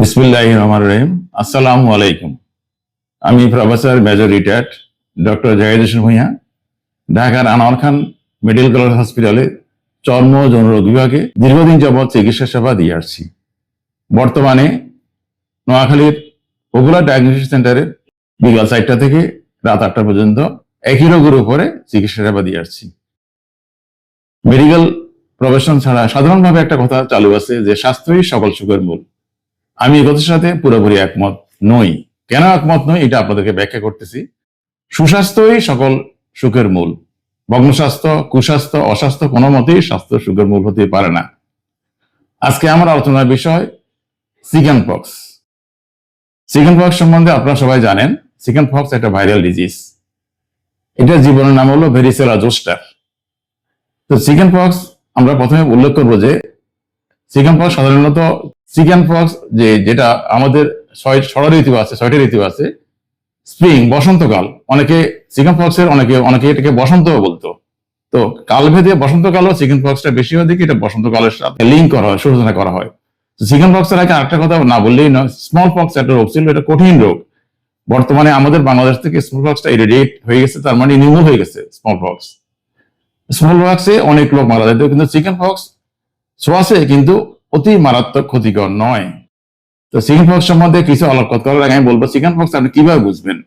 বিসমুল্লাহ রহমান রহিম। আসসালামু আলাইকুম আমি professor major retired doctor Zahid Hossain Bhuiyan, ঢাকার আনোয়ার খান মেডিকেল কলেজ হসপিটালে চর্ম ও যৌনরোগ বিভাগে দীর্ঘদিন যাবৎ চিকিৎসা সেবা দিয়ে আসছি। বর্তমানে নোয়াখালীর পপুলার ডায়াগনোসিস সেন্টারে বিকাল চারটা থেকে রাত আটটা পর্যন্ত একই রোগের উপরে চিকিৎসা সেবা দিয়ে আসছি। মেডিকেল প্রফেশন ছাড়া সাধারণভাবে একটা কথা চালু আছে যে স্বাস্থ্যই সকল সুখের মূল। আমি এই কথার সাথে পুরোপুরি একমত নই। কেন একমত নই? এটা আপনাদেরকে ব্যাখ্যা করতেছি। সুস্বাস্থ্যই সকল সুখের মূল। ভগ্নস্বাস্থ্য, কুস্বাস্থ্য, অস্বাস্থ্য কোনো মতেই স্বাস্থ্য সুখের মূল হতে পারে না। আজকে আমার আলোচনার বিষয় চিকেন পক্স। চিকেন পক্স সম্বন্ধে আপনারা সবাই জানেন, চিকেন পক্স একটা ভাইরাল ডিজিজ এটা জীবনের নাম হলো ভেরিসেলা জোস্টার তো চিকেন পক্স আমরা প্রথমে উল্লেখ করব যে, চিকেন পক্স সাধারণত চিকেন পক্স যে যেটা আমাদের ছয় ছড়া ঋতু আছে, ছয়টা ঋতু আছে স্প্রিং বসন্তকাল, অনেকে চিকেন পক্সের অনেকে অনেকে এটাকে বসন্ত বলতো। তো কালভেদে বসন্তকালও চিকেন পক্সটা বেশি হয় দেখি, এটা বসন্তকালের সাথে লিঙ্ক করা হয়, সূচনা করা হয়। চিকেন পক্সের আগে আরেকটা কথা না বললেই নয় স্মল পক্স একটা রোগ ছিল, এটা কঠিন রোগ। বর্তমানে আমাদের বাংলাদেশ থেকে স্মল পক্সটা ইরিডিয়েট হয়ে গেছে, তার মানে নির্মূল হয়ে গেছে স্মল পক্স স্মল পক্সে অনেক লোক মারা যেত কিন্তু চিকেন পক্স ছোঁয়াছে, কিন্তু অতি মারাত্মক ক্ষতিকর নয়। তো চিকেন পক্স সম্বন্ধে কিছু আলোকপাত করার আগে আমি বলব চিকেন পক্স আপনি কীভাবে বুঝবেন?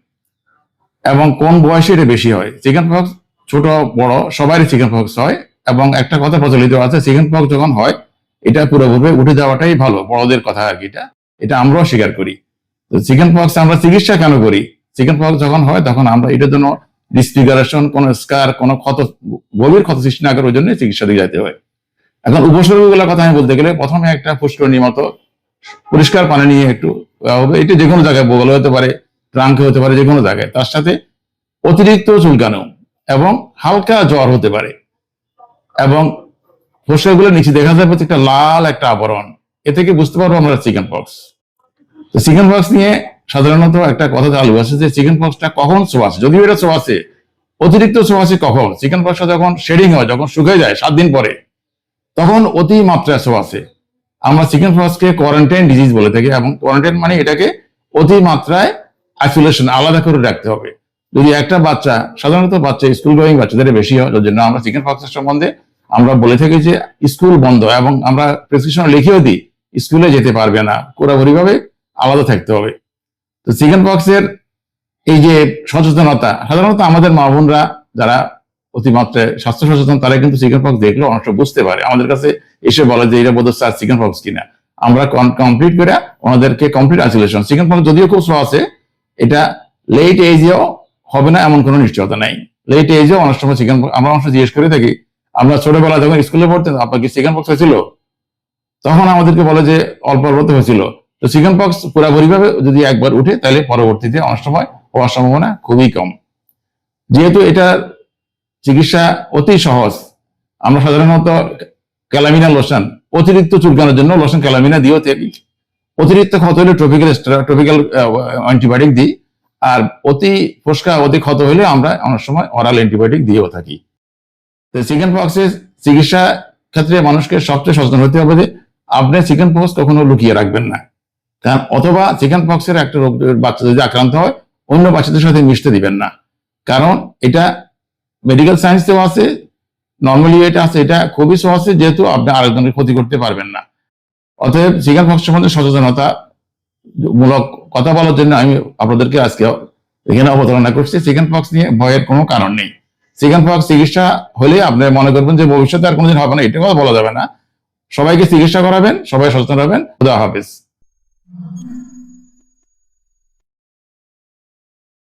এবং কোন বয়সে এটা বেশি হয়? চিকেন পক্স ছোট, বড়, সবারই চিকেন পক্স হয়। এবং একটা কথা প্রচলিত আছে চিকেন পক্স যখন হয়, এটা পুরোপুরি উঠে যাওয়াটাই ভালো, বড়দের কথা আর কি এটা। এটা আমরাও স্বীকার করি। তো চিকেন পক্স আমরা চিকিৎসা কেন করি? চিকেন পক্স যখন হয়, তখন আমরা এটার জন্য ডিসফিগারেশন কোন স্কার কোনো ক্ষত, গভীর ক্ষত সৃষ্টি না করার জন্য চিকিৎসা দিয়ে যেতে হয়। এখন উপসর্গগুলোর কথা আমি বলতে গেলে প্রথমে একটা পুষ্করণী মতো পরিষ্কার পানি নিয়ে একটু হবে এটা যে কোনো জায়গায় বগলে হতে পারে, ট্রাঙ্কে হতে পারে, যে কোনো জায়গায়। তার সাথে অতিরিক্ত চুলকানো এবং হালকা জ্বর হতে পারে। এবং পোশাকগুলো নিচে দেখা যাবে একটা লাল একটা আবরণ। এ থেকে বুঝতে পারব আমরা চিকেন পক্স। তো চিকেন পক্স নিয়ে সাধারণত একটা কথা চালু আছে যে চিকেন পক্সটা কখন ছোঁয়াছে যদিও এটা ছোঁয়াছে অতিরিক্ত ছোঁয়াছে কখন? চিকেন পক্সটা যখন শেডিং হয়, যখন শুকিয়ে যায়, সাত দিন পরে। তখন অতি মাত্রায় ছোঁয়াছে আমরা চিকেন পক্সকে কোয়ারেন্টাইন ডিজিজ বলে থাকি এবং কোয়ারেন্টাইন মানে এটাকে অতি মাত্রায় আইসোলেশন আলাদা করে রাখতে হবে। যদি একটা বাচ্চা, সাধারণত বাচ্চা স্কুল গোয়িং বাচ্চাদের বেশি হয়, যার জন্য আমরা চিকেন পক্সের সম্বন্ধে আমরা বলে থাকি যে স্কুল বন্ধ এবং আমরা প্রেসক্রিপশন লিখেও দিই স্কুলে যেতে পারবে না পুরোপুরি ভাবে আলাদা থাকতে হবে। তো চিকেন পক্সের এই যে সচেতনতা, সাধারণত আমাদের মা বোনরা যারা অতিমাত্রায় স্বাস্থ্য সচেতন, তারা কিন্তু চিকেন পক্স দেখলে অনেক বুঝতে পারে। আমাদের কাছে এসে বলে যে এটা বোধ স্যার চিকেন পক্স কিনা? আমরা কমপ্লিট করে ওনাদেরকে কমপ্লিট আইসোলেশন চিকেন পক্স যদিও খুব স্লো আছে, এটা লেট এজেও হবে না, এমন কোনো নিশ্চয়তা নাই। লেট এজেও অনেক সময় চিকেন পক্স আমরা অনেক জিজ্ঞেস করে থাকি, আমরা ছোটবেলা যখন স্কুলে পড়তেন আপনার কি চিকেন পক্স হয়েছিল? তখন আমাদেরকে বলে যে, অল্প অল্প হয়েছিল। তো চিকেন পক্স পুরাপুরি ভাবে যদি একবার উঠে, তাহলে পরবর্তীতে অনেক সময় হওয়ার সম্ভাবনা খুবই কম। যেহেতু এটা চিকিৎসা অতি সহজ। আমরা সাধারণত ক্যালামিনা লোশন, অতিরিক্ত চুলকানোর জন্য লোশন ক্যালামিনা দিয়েও থাকি। অতিরিক্ত ক্ষত হলে ট্রপিক্যাল ট্রপিক্যাল অ্যান্টিবায়োটিক দিই। আর অতি ফোসকা অতি ক্ষত হলে আমরা অনেক সময় অরাল অ্যান্টিবায়োটিক দিয়েও থাকি। তো চিকেন পক্সের চিকিৎসা ক্ষেত্রে মানুষকে সবচেয়ে সচেতন হতে হবে যে, আপনি চিকেন পক্স কখনো লুকিয়ে রাখবেন না। কারণ অথবা চিকেন পক্সের একটা রোগ, বাচ্চা যদি আক্রান্ত হয়, অন্য বাচ্চাদের সাথে মিশতে দিবেন না। কারণ এটা মেডিকেল সায়েন্সেও আছে নর্মালি এটা আছে, এটা খুবই সহজ, যেহেতু আপনি আরেকজনের ক্ষতি করতে পারবেন না। অতএব চিকেন পক্স সম্বন্ধে সচেতনতা মূলক কথা বলার জন্য আমি আপনাদেরকে আজকে এখানে অবতারণা করছি। চিকেন পক্স নিয়ে ভয়ের কোনো কারণ নেই। চিকেন পক্স চিকিৎসা হলে আপনি মনে করবেন যে ভবিষ্যতে আর কোনোদিন হবে না এটা কথা বলা যাবে না। সবাইকে চিকিৎসা করাবেন, সবাই সচেতন হবেন। খুদা হাফেজ।